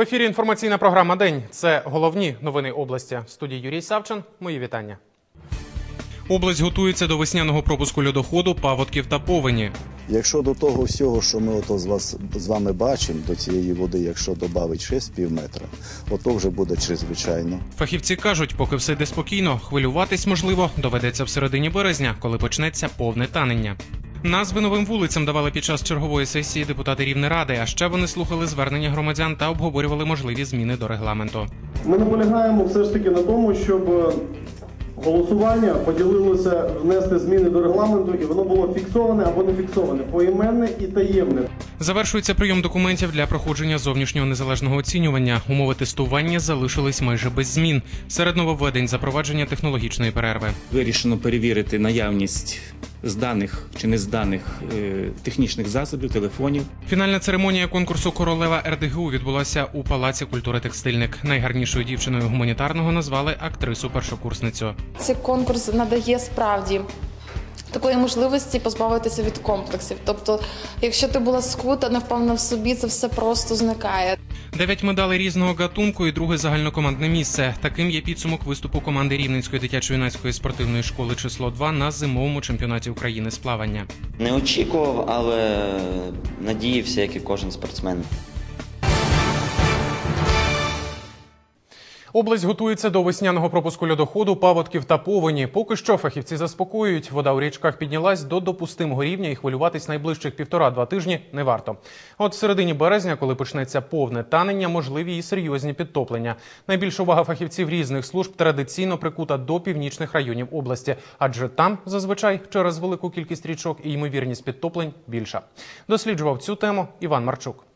В ефірі інформаційна програма День. Це головні новини області. В студії Юрій Савчин. Мої вітання. Область готується до весняного пропуску льодоходу, паводків та повені. Якщо до того всього, що ми ото з вас з вами бачимо, до цієї води, якщо додати ще з пів метра, ото вже буде чрезвичайно. Фахівці кажуть, поки все йде спокійно, хвилюватись можливо доведеться в середині березня, коли почнеться повне танення. Назви новим вулицям давали під час чергової сесії депутати Рівнеради, а ще вони слухали звернення громадян та обговорювали можливі зміни до регламенту. Ми наполягаємо все ж таки на тому, щоб голосування поділилося внести зміни до регламенту, і воно було фіксоване або не фіксоване, поіменне і таємне. Завершується прийом документів для проходження зовнішнього незалежного оцінювання. Умови тестування залишились майже без змін. Серед нововведень запровадження технологічної перерви. Вирішено перевірити наявність зданих чи незданих е, технічних засобів, телефонів. Фінальна церемонія конкурсу королева РДГУ відбулася у палаці культури Текстильник. Найгарнішою дівчиною гуманітарного назвали актрису першокурсницю. Цей конкурс надає справді. Такої можливості позбавитися від комплексів. Тобто, якщо ти була скута, не в собі, це все просто зникає. Дев'ять медалей різного гатунку і друге загальнокомандне місце. Таким є підсумок виступу команди Рівненської дитячо-юнацької спортивної школи число 2 на зимовому чемпіонаті України з плавання. Не очікував, але надіявся, як і кожен спортсмен. Область готується до весняного пропуску льодоходу, паводків та повені. Поки що фахівці заспокоюють. Вода у річках піднялась до допустимого рівня і хвилюватись найближчих півтора-два тижні не варто. От в середині березня, коли почнеться повне танення, можливі і серйозні підтоплення. Найбільша увага фахівців різних служб традиційно прикута до північних районів області, адже там зазвичай через велику кількість річок і ймовірність підтоплень більша. Досліджував цю тему Іван Марчук.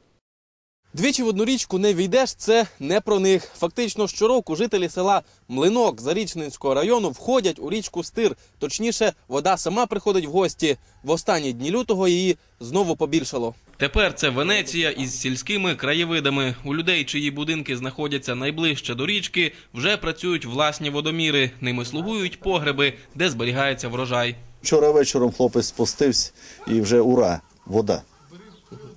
Двічі в одну річку не війдеш, це не про них. Фактично щороку жителі села Млинок Зарічненського району входять у річку Стир. Точніше, вода сама приходить в гості. В останні дні лютого її знову побільшало. Тепер це Венеція із сільськими краєвидами. У людей, чиї будинки знаходяться найближче до річки, вже працюють власні водоміри. Ними слугують погреби, де зберігається врожай. Вчора вечором хлопець спустився і вже ура, вода.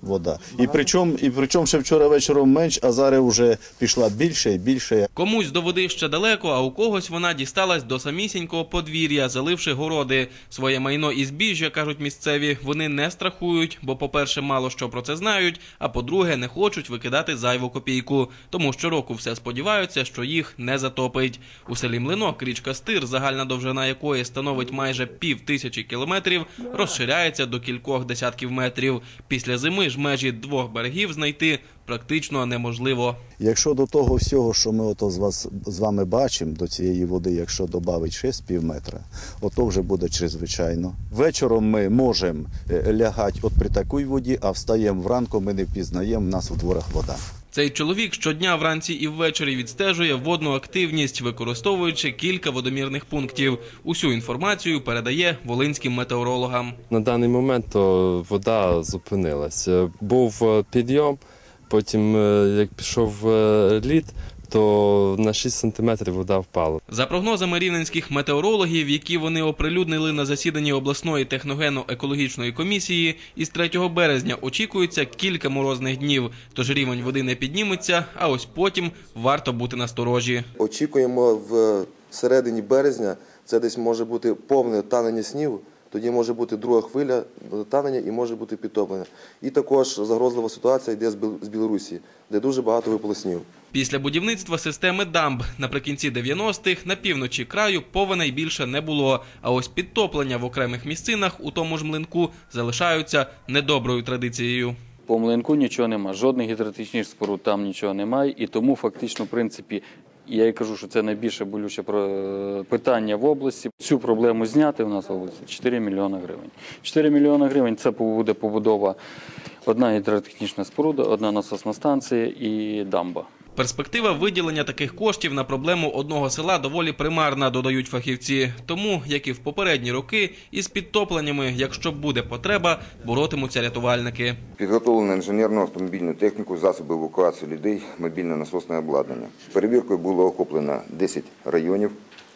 Вода. І причому, і причому ще вчора вечором менш, а зараз вже пішла більше і більше. Комусь до води ще далеко, а у когось вона дісталась до самісінького подвір'я, заливши городи. Своє майно і збіжжя, кажуть місцеві, вони не страхують, бо, по-перше, мало що про це знають, а по-друге, не хочуть викидати зайву копійку. Тому щороку все сподіваються, що їх не затопить. У селі Млинок річка Стир, загальна довжина якої становить майже пів тисячі кілометрів, розширяється до кількох десятків метрів. Після зими ж межі двох берегів знайти практично неможливо. Якщо до того всього, що ми ото з вас з вами бачимо, до цієї води, якщо додати ще з пів метра, ото вже буде чрезвичайно. Вечором ми можемо е, лягати от при такій воді, а встаємо вранку, ми не впізнаємо, в нас у дворах вода. Цей чоловік щодня вранці і ввечері відстежує водну активність, використовуючи кілька водомірних пунктів. Усю інформацію передає волинським метеорологам. На даний момент вода зупинилася. Був е, підйом, потім, е, як пішов е, лід, то на 6 сантиметрів вода впала. За прогнозами рівненських метеорологів, які вони оприлюднили на засіданні обласної техногенно-екологічної комісії, із 3 березня очікується кілька морозних днів, тож рівень води не підніметься, а ось потім варто бути насторожі. Очікуємо в середині березня, це десь може бути повне танення снігу, тоді може бути друга хвиля танення і може бути підтоплення. І також загрозлива ситуація йде з Біл- Білорусі, де дуже багато випало снігу. Після будівництва системи дамб наприкінці 90-х на півночі краю повеней більше не було. А ось підтоплення в окремих місцинах у тому ж млинку залишаються недоброю традицією. По млинку нічого нема, жодних гідратичних споруд там нічого немає. І тому фактично, в принципі, я і кажу, що це найбільше болюче про- питання в області. Цю проблему зняти в нас в області 4 мільйони гривень. 4 мільйони гривень це буде побудова одна гідротехнічна споруда, одна насосна станція і дамба. Перспектива виділення таких коштів на проблему одного села доволі примарна, додають фахівці. Тому, як і в попередні роки, із підтопленнями, якщо буде потреба, боротимуться рятувальники. Підготовлено інженерну автомобільну техніку, засоби евакуації людей, мобільне насосне обладнання. Перевіркою було охоплено 10 районів,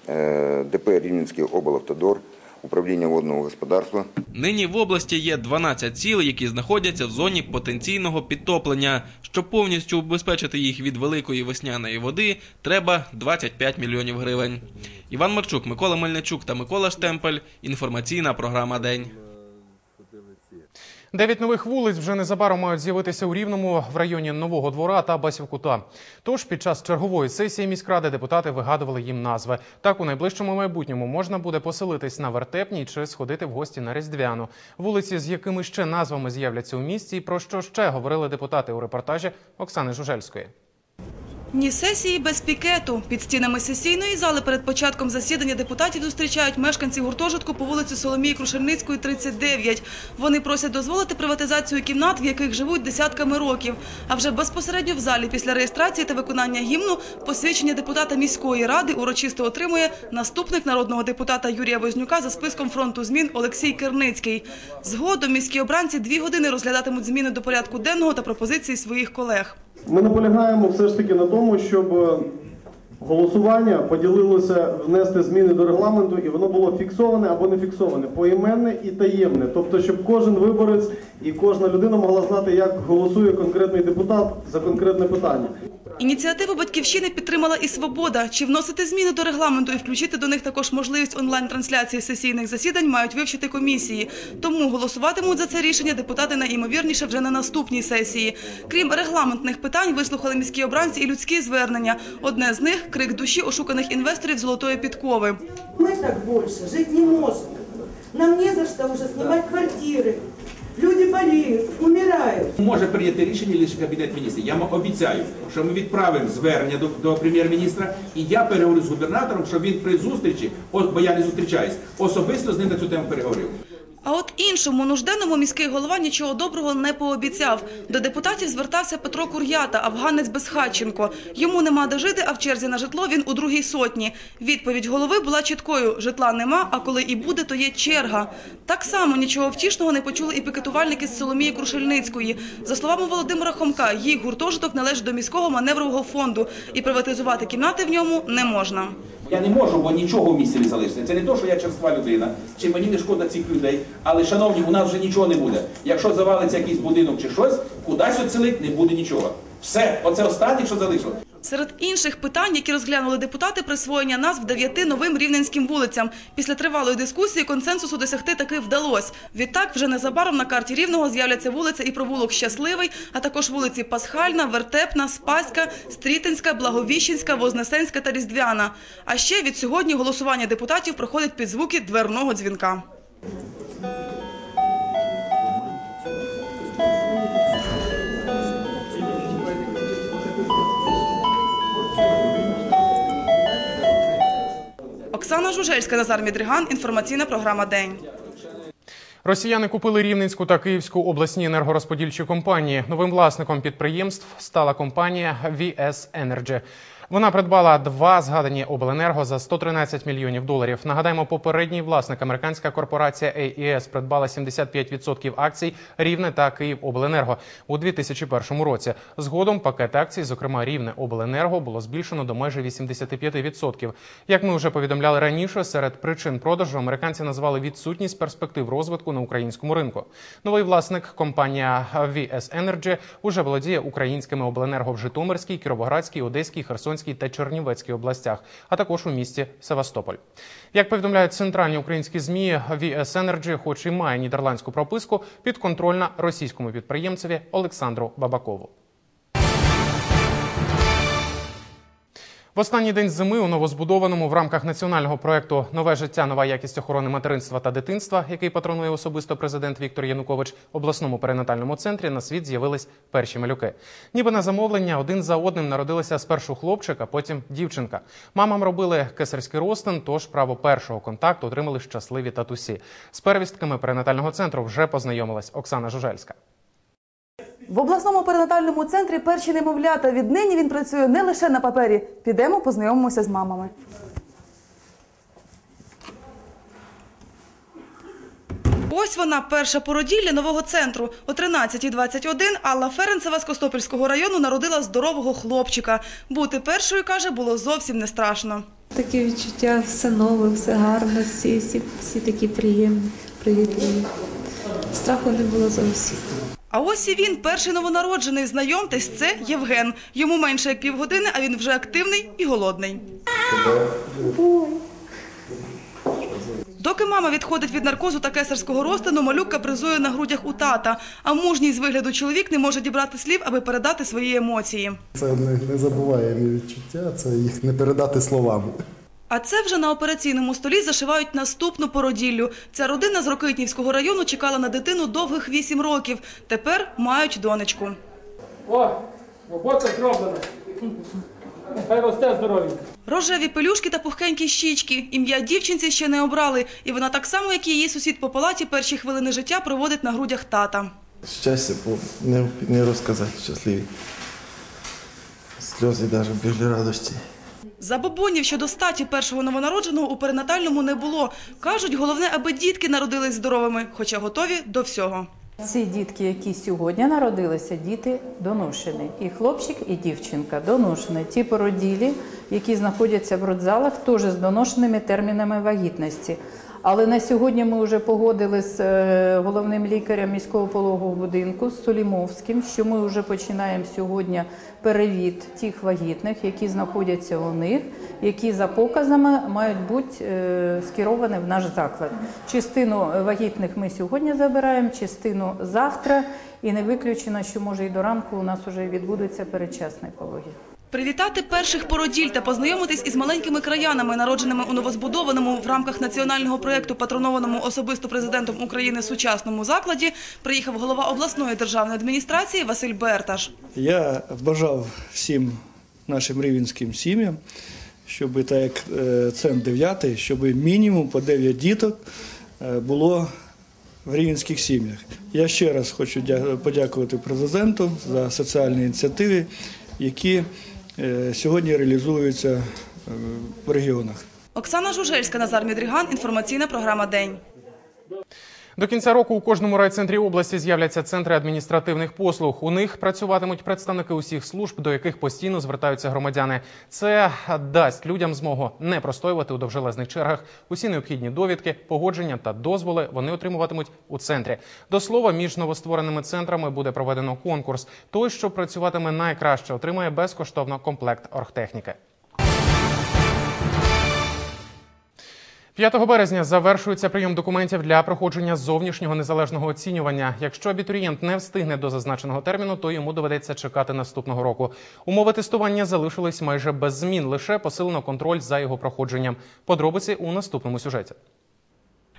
е, ДП Рівненський облавтодор, управления водного господарства. Нині в області є 12 сіл, які знаходяться в зоні потенційного підтоплення. Щоб повністю убезпечити їх від великої весняної води, треба 25 мільйонів гривень. Іван Марчук, Микола Мельничук та Микола Штемпель. Інформаційна програма День. Дев'ять нових вулиць вже незабаром мають з'явитися у Рівному в районі Нового двора та Басівкута. Тож під час чергової сесії міськради депутати вигадували їм назви. Так у найближчому майбутньому можна буде поселитись на вертепній чи сходити в гості на Різдвяну. Вулиці, з якими ще назвами з'являться у місті, і про що ще говорили депутати у репортажі Оксани Жужельської. Ні сесії без пікету. Під стінами сесійної зали перед початком засідання депутатів зустрічають мешканці гуртожитку по вулиці Соломії Крушельницької, 39. Вони просять дозволити приватизацію кімнат, в яких живуть десятками років. А вже безпосередньо в залі після реєстрації та виконання гімну посвідчення депутата міської ради урочисто отримує наступник народного депутата Юрія Вознюка за списком фронту змін Олексій Керницький. Згодом міські обранці дві години розглядатимуть зміни до порядку денного та пропозиції своїх колег. Ми наполягаємо все ж таки на тому, щоб е, голосування поділилося внести зміни до регламенту, і воно було фіксоване або не фіксоване, поіменне і таємне. Тобто, щоб кожен виборець і кожна людина могла знати, як голосує конкретний депутат за конкретне питання. Ініціативу батьківщини підтримала і свобода. Чи вносити зміни до регламенту і включити до них також можливість онлайн-трансляції сесійних засідань мають вивчити комісії. Тому голосуватимуть за це рішення депутати найімовірніше вже на наступній сесії. Крім регламентних питань, вислухали міські обранці і людські звернення. Одне з них крик душі ошуканих інвесторів золотої підкови. Мы так больше жить не можем. Нам не за что уже снимать квартиры. Люди болеют, умирают. Може прийняти рішення лише кабінет міністрів. Я вам обіцяю, що ми відправимо звернення до, до прем'єр-міністра, і я переговорю з губернатором, щоб він при зустрічі, о, бо я не зустрічаюсь, особисто з ним на цю тему переговорив. А от іншому нужденному міський голова нічого доброго не пообіцяв. До депутатів звертався Петро Кур'ята, афганець Безхатченко. Йому нема де жити, а в черзі на житло він у другій сотні. Відповідь голови була чіткою: житла нема, а коли і буде, то є черга. Так само нічого втішного не почули і пікетувальники з Соломії Крушельницької. За словами Володимира Хомка, їх гуртожиток належить до міського маневрового фонду, і приватизувати кімнати в ньому не можна. Я не можу, бо нічого в місті не залишиться. Це не то, що я черства людина, чи мені не шкода цих людей. Але, шановні, у нас вже нічого не буде. Якщо завалиться якийсь будинок чи щось, кудись оцілить не буде нічого. Все, оце останнє, що залишилось. Серед інших питань, які розглянули депутати, присвоєння назв дев'яти новим рівненським вулицям. Після тривалої дискусії консенсусу досягти таки вдалося. Відтак, вже незабаром на карті Рівного з'являться вулиця і провулок Щасливий, а також вулиці Пасхальна, Вертепна, Спаська, Стрітинська, Благовіщенська, Вознесенська та Різдвяна. А ще від сьогодні голосування депутатів проходить під звуки дверного дзвінка. Оксана Жужельська, Назар Мідриган. Інформаційна програма День. Росіяни купили Рівненську та Київську обласні енергорозподільчі компанії. Новим власником підприємств стала компанія VS Energy. Вона придбала два згадані обленерго за 113 мільйонів доларів. Нагадаємо, попередній власник американська корпорація AES придбала 75% акцій Рівне та Київобленерго у 2001 році. Згодом пакет акцій, зокрема Рівне Обленерго, було збільшено до майже 85%. Як ми вже повідомляли раніше, серед причин продажу американці назвали відсутність перспектив розвитку на українському ринку. Новий власник компанія VS Energy уже володіє українськими обленерго в Житомирській, Кіровоградській, Одеській, Херсонській та Чернівецькій областях, а також у місті Севастополь. Як повідомляють центральні українські змі, VS Energy, хоч і має нідерландську прописку, підконтрольна російському підприємцеві Олександру Бабакову. В останній день зими у новозбудованому в рамках національного проекту Нове життя, нова якість охорони материнства та дитинства, який патронує особисто президент Віктор Янукович, обласному перинатальному центрі на світ з'явились перші малюки. Ніби на замовлення один за одним народилися спершу хлопчик, а потім дівчинка. Мамам робили кесарський розтин, тож право першого контакту отримали щасливі татусі. З первістками перинатального центру вже познайомилась Оксана Жужельська. В обласному перинатальному центрі перші немовлята. Віднині він працює не лише на папері. Підемо, познайомимося з мамами. Ось вона, перша породілля нового центру. О 13.21 Алла Ференцева з Костопільського району народила здорового хлопчика. Бути першою, каже, було зовсім не страшно. Таке відчуття, все нове, все гарно, всі, всі, всі такі приємні, привітливі. Страху не було зовсім. А ось і він, перший новонароджений. Знайомтесь, це Євген. Йому менше як півгодини, а він вже активний і голодний. Доки мама відходить від наркозу та кесарського розтину, малюк капризує на грудях у тата. А мужній з вигляду чоловік не може дібрати слів, аби передати свої емоції. Це не, не забуваємі відчуття, це їх не передати словами. А це вже на операційному столі зашивають наступну породіллю. Ця родина з Рокитнівського району чекала на дитину довгих вісім років. Тепер мають донечку. О, робота зроблена. Хай росте здоров'я. Рожеві пелюшки та пухкенькі щічки. Ім'я дівчинці ще не обрали, і вона так само, як і її сусід по палаті, перші хвилини життя проводить на грудях тата. Щастя, бо не, не розказати щасливі. Сльози навіть біля радості. Забобонів щодо статі першого новонародженого у перинатальному не було. Кажуть, головне, аби дітки народились здоровими, хоча готові до всього. Ці дітки, які сьогодні народилися, діти доношені. І хлопчик, і дівчинка доношені. Ті породілі, які знаходяться в родзалах, теж з доношеними термінами вагітності. Але на сьогодні ми вже погодили з е, головним лікарем міського пологового будинку з Солімовським, що ми вже починаємо сьогодні перевід тих вагітних, які знаходяться у них, які за показами мають бути е, скеровані в наш заклад. Частину вагітних ми сьогодні забираємо, частину завтра, і не виключено, що може і до ранку у нас вже відбудуться передчасні пологи. Привітати перших породіль та познайомитись із маленькими краянами, народженими у новозбудованому в рамках національного проєкту, патронованому особисто президентом України сучасному закладі, приїхав голова обласної державної адміністрації Василь Берташ. Я бажав всім нашим рівенським сім'ям, щоб так як центр 9, щоб мінімум по 9 діток е, було в рівенських сім'ях. Я ще раз хочу дя- подякувати президенту за соціальні ініціативи, які сьогодні реалізуються е, в регіонах. Оксана Жужельська, Назар Мідріган. Інформаційна програма День. До кінця року у кожному райцентрі області з'являться центри адміністративних послуг. У них працюватимуть представники усіх служб, до яких постійно звертаються громадяни. Це дасть людям змогу не простоювати у довжелезних чергах. Усі необхідні довідки, погодження та дозволи вони отримуватимуть у центрі. До слова, між новоствореними центрами буде проведено конкурс. Той, що працюватиме найкраще, отримає безкоштовно комплект оргтехніки. 5 березня завершується прийом документів для проходження зовнішнього незалежного оцінювання. Якщо абітурієнт не встигне до зазначеного терміну, то йому доведеться чекати наступного року. Умови тестування залишились майже без змін, лише посилено контроль за його проходженням. Подробиці у наступному сюжеті.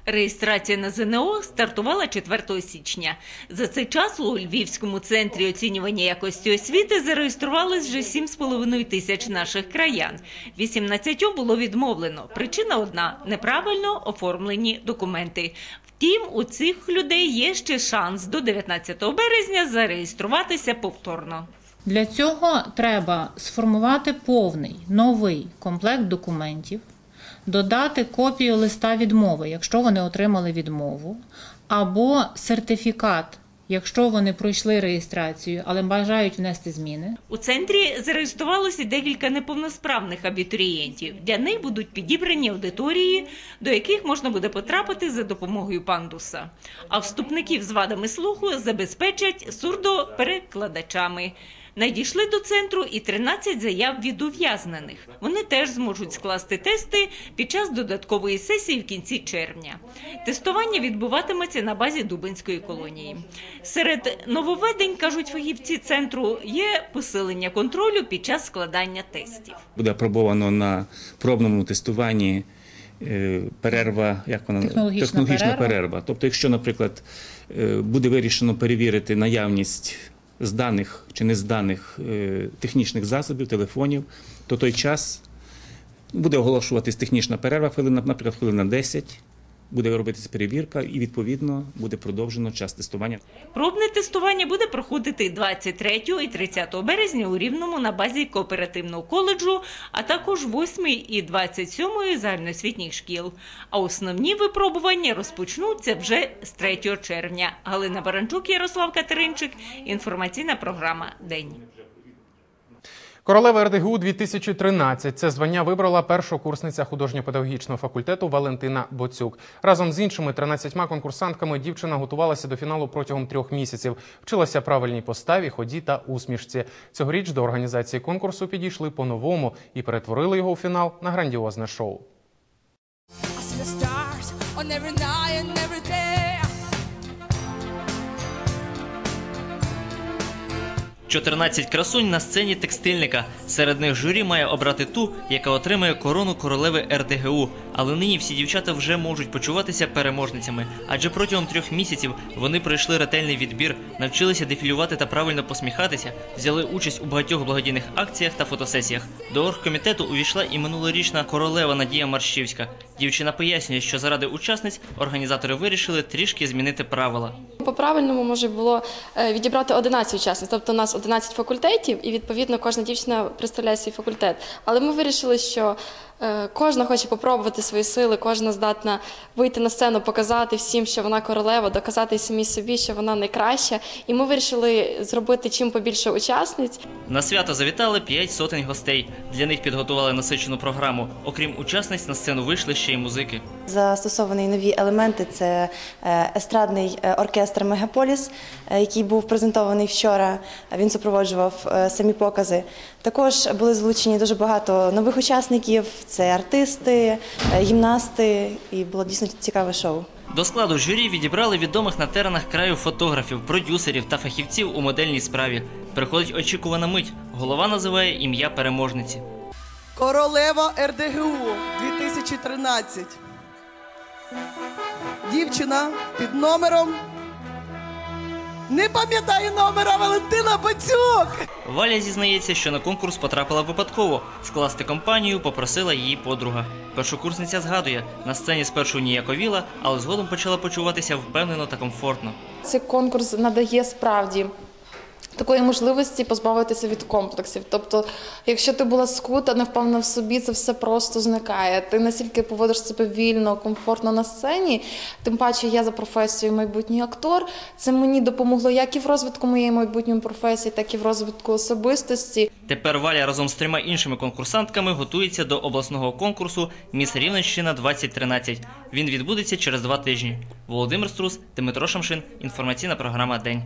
Реєстрація на ЗНО стартувала 4 січня. За цей час у Львівському центрі оцінювання якості освіти зареєструвалось вже 7,5 тисяч наших краян. 18 було відмовлено. Причина одна – неправильно оформлені документи. Втім, у цих людей є ще шанс до 19 березня зареєструватися повторно. Для цього треба сформувати повний новий комплект документів, додати копію листа відмови, якщо вони отримали відмову, або сертифікат, якщо вони пройшли реєстрацію, але бажають внести зміни. У центрі зареєструвалося декілька неповносправних абітурієнтів. Для них будуть підібрані аудиторії, до яких можна буде потрапити за допомогою пандуса. А вступників з вадами слуху забезпечать сурдоперекладачами. Надійшли до центру і 13 заяв від ув'язнених. Вони теж зможуть скласти тести під час додаткової сесії в кінці червня. Тестування відбуватиметься на базі Дубинської колонії. Серед нововведень, кажуть фахівці центру, є посилення контролю під час складання тестів. Буде апробовано на пробному тестуванні е, перерва, як вона Технологічна перерва. перерва. Тобто, якщо, наприклад, е, буде вирішено перевірити наявність зданих чи не з даних технічних засобів, телефонів, то той час буде оголошуватись технічна перерва, хвилина, наприклад, хвилина 10. Буде робитися перевірка і відповідно буде продовжено час тестування. Пробне тестування буде проходити 23 і 30 березня у Рівному на базі кооперативного коледжу, а також 8 і 27 загальноосвітніх шкіл. А основні випробування розпочнуться вже з 3 червня. Галина Баранчук, Ярослав Катеринчик. Інформаційна програма День. Королева РДГУ 2013. Це звання вибрала першокурсниця художньо-педагогічного факультету Валентина Боцюк. Разом з іншими 13 конкурсантками дівчина готувалася до фіналу протягом трьох місяців. Вчилася правильній поставі, ході та усмішці. Цьогоріч до організації конкурсу підійшли по-новому і перетворили його у фінал на грандіозне шоу. 14 красунь на сцені текстильника. Серед них журі має обрати ту, яка отримає корону королеви РДГУ. Але нині всі дівчата вже можуть почуватися переможницями, адже протягом трьох місяців вони пройшли ретельний відбір, навчилися дефілювати та правильно посміхатися, взяли участь у багатьох благодійних акціях та фотосесіях. До оргкомітету увійшла і минулорічна королева Надія Марщівська. Дівчина пояснює, що заради учасниць організатори вирішили трішки змінити правила. По-правильному може було е, відібрати 11 учасниць, тобто у нас 11 факультетів, і відповідно кожна дівчина представляє свій факультет. Але ми вирішили, що кожна хоче попробувати свої сили, кожна здатна вийти на сцену, показати всім, що вона королева, доказати самій собі, що вона найкраща. І ми вирішили зробити чим побільше учасниць. На свято завітали п'ять сотень гостей. Для них підготували насичену програму. Окрім учасниць, на сцену вийшли ще й музики. Застосовані нові елементи це е, естрадний е, оркестр Мегаполіс, е, який був презентований вчора. Він супроводжував е, самі покази. Також були залучені дуже багато нових учасників: це артисти, е, гімнасти, і було дійсно цікаве шоу. До складу журі відібрали відомих на теренах краю фотографів, продюсерів та фахівців у модельній справі. Приходить очікувана мить. Голова називає ім'я переможниці. Королева РДГУ 2013. Дівчина під номером. Не пам'ятаю номера Валентина Бацюк. Валя зізнається, що на конкурс потрапила випадково. Скласти компанію попросила її подруга. Першокурсниця згадує, на сцені спершу ніяковіла, але згодом почала почуватися впевнено та комфортно. Цей конкурс надає справді. Такої можливості позбавитися від комплексів. Тобто, якщо ти була скута, не впевнена в собі, це все просто зникає. Ти настільки поводиш себе вільно, комфортно на сцені. Тим паче, я за професією майбутній актор. Це мені допомогло як і в розвитку моєї майбутньої професії, так і в розвитку особистості. Тепер Валя разом з трьома іншими конкурсантками готується до обласного конкурсу Міс Рівненщина 2013. Він відбудеться через два тижні. Володимир Струс, Дмитро Шамшин. Інформаційна програма День.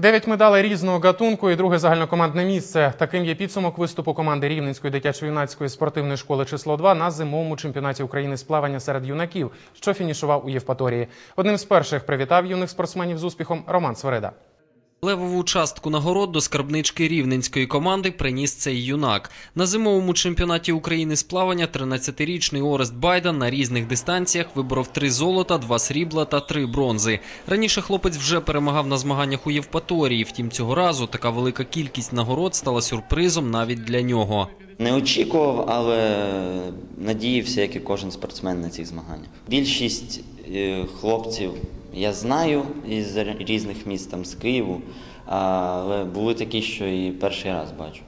Дев'ять медалей різного гатунку і друге загальнокомандне місце. Таким є підсумок виступу команди Рівненської дитячо-юнацької спортивної школи число 2 на зимовому чемпіонаті України з плавання серед юнаків, що фінішував у Євпаторії. Одним з перших привітав юних спортсменів з успіхом Роман Свереда. Левову частку нагород до скарбнички рівненської команди приніс цей юнак. На зимовому чемпіонаті України з плавання 13-річний Орест Байдан на різних дистанціях виборов три золота, два срібла та три бронзи. Раніше хлопець вже перемагав на змаганнях у Євпаторії. Втім, цього разу така велика кількість нагород стала сюрпризом навіть для нього. Не очікував, але надіявся, як і кожен спортсмен на цих змаганнях. Більшість е, хлопців я знаю із різних міст там з Києву, але були такі, що і перший раз бачу.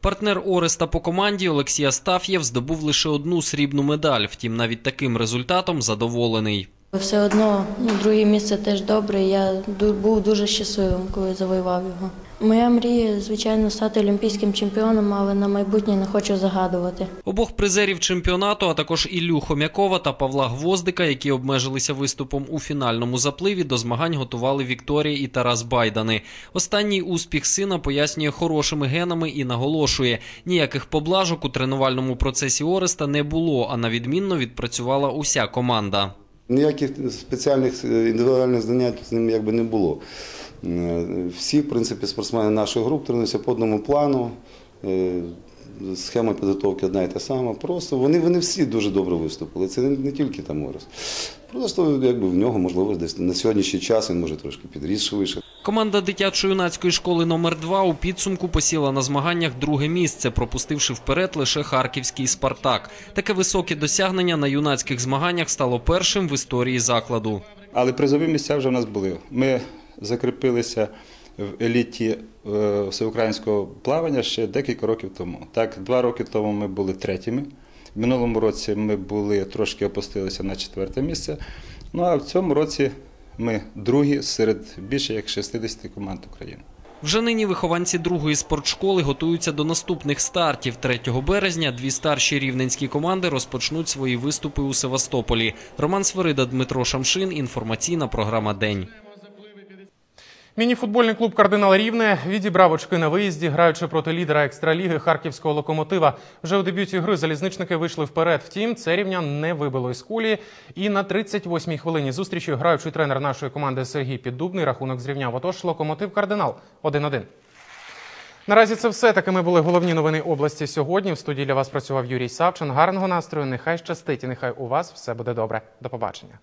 Партнер Ореста по команді Олексій Астаф'єв здобув лише одну срібну медаль. Втім, навіть таким результатом задоволений. Все одно ну, друге місце теж добре. Я був дуже щасливим, коли завоював його. Моя мрія, звичайно, стати олімпійським чемпіоном, але на майбутнє не хочу загадувати. Обох призерів чемпіонату, а також Іллю Хом'якова та Павла Гвоздика, які обмежилися виступом у фінальному запливі, до змагань готували Вікторія і Тарас Байдани. Останній успіх сина пояснює хорошими генами і наголошує: ніяких поблажок у тренувальному процесі Ореста не було, а на відмінно відпрацювала уся команда. Ніяких спеціальних е, індивідуальних занять з ним якби не було. Е, Всі, в принципі, спортсмени нашої групи тренуються по одному плану. Е, схема підготовки одна і та сама. Просто вони, вони всі дуже добре виступили. Це не, не тільки там Орес. Просто якби в нього можливо десь на сьогоднішній час він може трошки підріс швидше. Команда дитячо-юнацької школи номер 2 у підсумку посіла на змаганнях друге місце, пропустивши вперед лише харківський Спартак. Таке високе досягнення на юнацьких змаганнях стало першим в історії закладу. Але призові місця вже в нас були. Ми закріпилися в еліті е, всеукраїнського плавання ще декілька років тому. Так, два роки тому ми були третіми. В минулому році ми були трошки опустилися на четверте місце. Ну а в цьому році ми другі серед більше як 60 команд України. Вже нині вихованці другої спортшколи готуються до наступних стартів. 3 березня дві старші рівненські команди розпочнуть свої виступи у Севастополі. Роман Свирида, Дмитро Шамшин. Інформаційна програма День. Мініфутбольний клуб Кардинал Рівне відібрав очки на виїзді, граючи проти лідера екстраліги харківського локомотива. Вже у дебюті гри залізничники вийшли вперед. Втім, це рівня не вибило із кулі. І на 38-й хвилині зустрічі граючий тренер нашої команди Сергій Піддубний рахунок зрівняв. Отож, локомотив Кардинал 1-1. Наразі це все. Такими були головні новини області сьогодні. В студії для вас працював Юрій Савчин. Гарного настрою. Нехай щастить і нехай у вас все буде добре. До побачення.